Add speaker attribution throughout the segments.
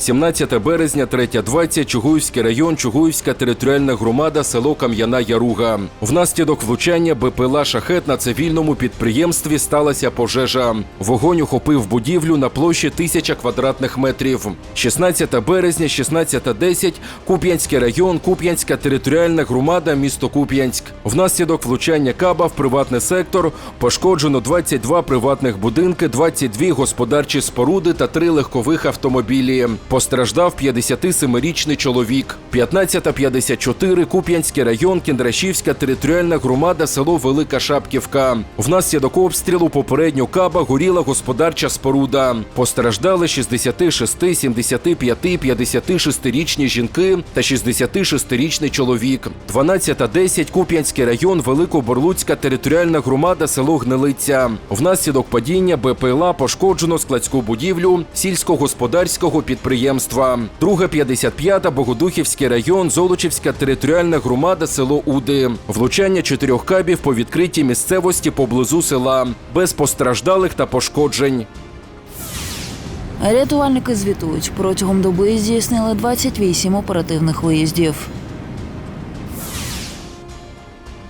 Speaker 1: 17 березня, 3.20, Чугуївський район, Чугуївська територіальна громада, село Кам'яна Яруга. Внаслідок влучання БПЛА «Шахет» на цивільному підприємстві сталася пожежа. Вогонь охопив будівлю на площі тисяча квадратних метрів. 16 березня, 16.10, Куп'янський район, Куп'янська територіальна громада, місто Куп'янськ. Внаслідок влучання каба в приватний сектор пошкоджено 22 приватних будинки, 22 господарчі споруди та 3 легкових автомобілі. Постраждав 57-річний чоловік. 15.54 Куп'янський район, Кіндрашівська територіальна громада, село Велика Шапківка. Внаслідок обстрілу попередньо каба горіла господарча споруда. Постраждали 66, 75, 56-річні жінки та 66-річний чоловік. 12.10 Куп'янський район, Великоборлуцька територіальна громада, село Гнилиця. Внаслідок падіння БПЛА пошкоджено складську будівлю сільськогосподарського підприємства. Друга 55-та Богодухівський район, Золочівська територіальна громада, село Уди. Влучання чотирьох кабів по відкритій місцевості поблизу села. Без постраждалих та пошкоджень.
Speaker 2: Рятувальники звітують, протягом доби здійснили 28 оперативних виїздів.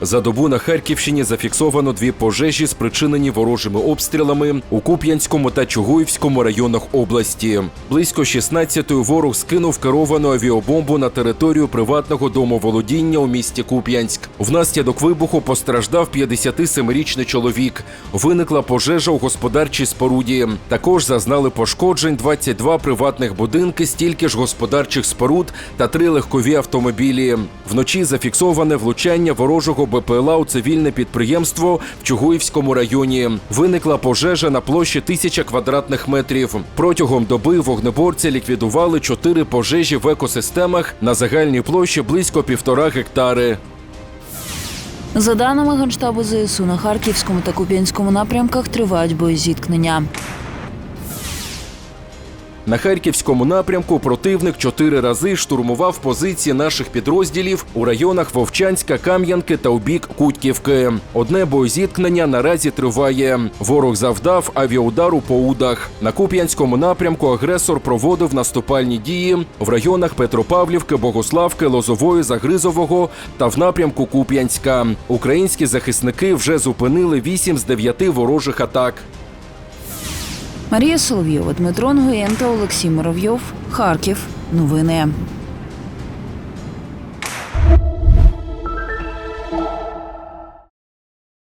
Speaker 1: За добу на Харківщині зафіксовано дві пожежі, спричинені ворожими обстрілами у Куп'янському та Чугуївському районах області. Близько 16-ї ворог скинув керовану авіабомбу на територію приватного домоволодіння у місті Куп'янськ. Внаслідок вибуху постраждав 57-річний чоловік. Виникла пожежа у господарчій споруді. Також зазнали пошкоджень 22 приватних будинки, стільки ж господарчих споруд та три легкові автомобілі. Вночі зафіксоване влучання ворожого БПЛА у цивільне підприємство в Чугуївському районі. Виникла пожежа на площі тисяча квадратних метрів. Протягом доби вогнеборці ліквідували чотири пожежі в екосистемах на загальній площі близько півтора гектари.
Speaker 2: За даними Генштабу ЗСУ, на Харківському та Куп'янському напрямках тривають боєзіткнення.
Speaker 1: На харківському напрямку противник чотири рази штурмував позиції наших підрозділів у районах Вовчанська, Кам'янки та у бік Кутьківки. Одне боєзіткнення наразі триває. Ворог завдав авіаудару по удах. На Куп'янському напрямку агресор проводив наступальні дії в районах Петропавлівки, Богославки, Лозової, Загризового та в напрямку Куп'янська. Українські захисники вже зупинили вісім з дев'яти ворожих атак.
Speaker 2: Марія Соловйова, Дмитро Нгоєн Олексій Муравйов. Харків. Новини.